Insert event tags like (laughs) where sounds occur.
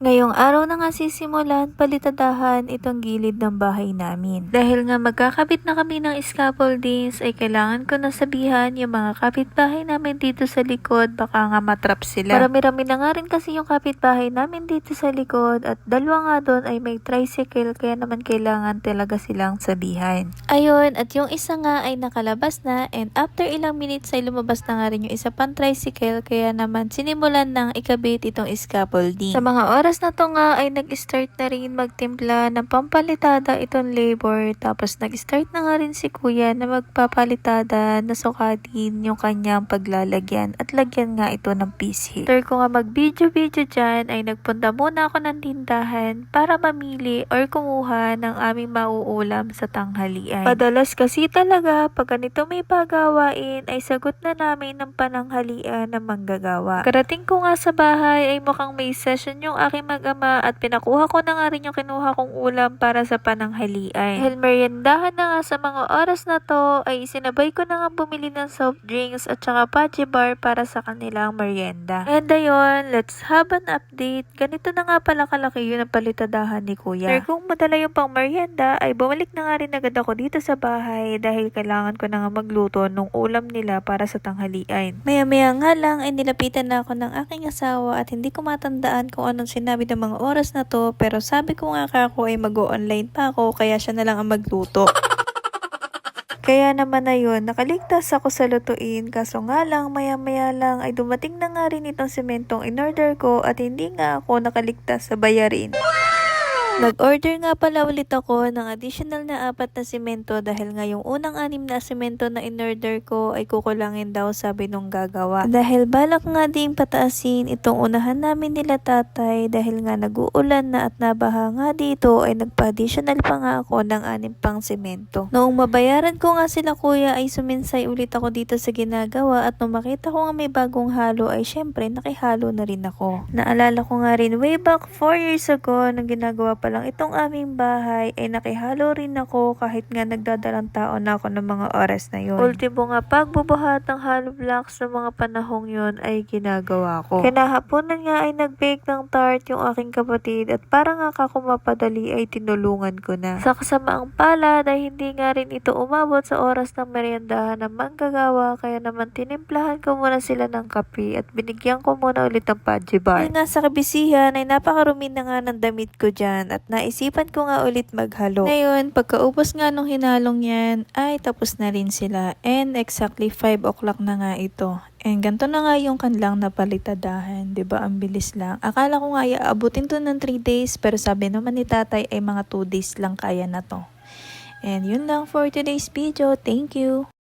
Ngayong araw na nga sisimulan palitadahan itong gilid ng bahay namin. Dahil nga magkakabit na kami ng scaffoldings ay kailangan ko na sabihan yung mga kapitbahay namin dito sa likod baka nga matrap sila. Marami-rami na nga rin kasi yung kapitbahay namin dito sa likod at dalawa nga doon ay may tricycle kaya naman kailangan talaga silang sabihan. Ayun, at yung isa nga ay nakalabas na and after ilang minutes ay lumabas na nga rin yung isa pang tricycle kaya naman sinimulan ng ikabit itong scaffolding. Sa mga oras na to nga ay nag-start na rin magtimpla ng pampalitada itong labor tapos nag-start na nga rin si kuya na magpapalitada na sukatin yung kanyang paglalagyan at lagyan nga ito ng piece After ko nga mag-video-video dyan ay nagpunta muna ako ng tindahan para mamili or kumuha ng aming mauulam sa tanghalian. Padalas kasi talaga pag ganito may pagawain ay sagot na namin ng pananghalian ng manggagawa. Karating ko nga sa bahay ay mukhang may session yung aking mag-ama at pinakuha ko na nga rin yung kinuha kong ulam para sa pananghalian. Dahil meriendahan na nga sa mga oras na to ay sinabay ko na nga bumili ng soft drinks at saka pachi bar para sa kanilang merienda. And ayun, let's have an update. Ganito na nga pala kalaki yun ang palitadahan ni kuya. Sir, kung madala yung pang merienda ay bumalik na nga rin agad ako dito sa bahay dahil kailangan ko na nga magluto ng ulam nila para sa tanghalian. Maya-maya nga lang ay nilapitan na ako ng aking asawa at hindi ko matandaan kung anong sinabi ng mga oras na to pero sabi ko nga kako ay mag-online pa ako kaya siya na lang ang magluto. (laughs) Kaya naman na yun, nakaligtas ako sa lutuin kaso nga lang maya-maya lang ay dumating na nga rin itong sementong in-order ko at hindi nga ako nakaligtas sa bayarin. Nag-order nga pala ulit ako ng additional na apat na simento dahil nga yung unang anim na simento na in-order ko ay kukulangin daw sabi nung gagawa. Dahil balak nga ding pataasin itong unahan namin nila tatay dahil nga nag-uulan na at nabaha nga dito ay nagpa-additional pa nga ako ng anim pang simento. Noong mabayaran ko nga sila kuya ay suminsay ulit ako dito sa ginagawa at nung makita ko nga may bagong halo ay syempre nakihalo na rin ako. Naalala ko nga rin way back 4 years ago nang ginagawa pa lang itong aming bahay ay nakihalo rin ako kahit nga nagdadalang tao na ako ng mga oras na yun. Ultimo nga pagbubuhat ng hollow blocks sa mga panahong yun ay ginagawa ko. Kinahaponan nga ay nag-bake ng tart yung aking kapatid at para nga kako mapadali ay tinulungan ko na. Sa kasamaang palad ay hindi nga rin ito umabot sa oras ng meriendahan ng manggagawa kaya naman tinimplahan ko muna sila ng kape at binigyan ko muna ulit ng paji bar. Yun nga sa kabisihan ay napakarumi na nga ng damit ko dyan at naisipan ko nga ulit maghalo. Ngayon, pagkaubos nga nung hinalong yan, ay tapos na rin sila. And exactly 5 o'clock na nga ito. And ganito na nga yung kanilang napalitadahan, 'di ba? Ang bilis lang. Akala ko nga iaabutin to ng 3 days, pero sabi naman ni tatay ay mga 2 days lang kaya na to. And yun lang for today's video. Thank you!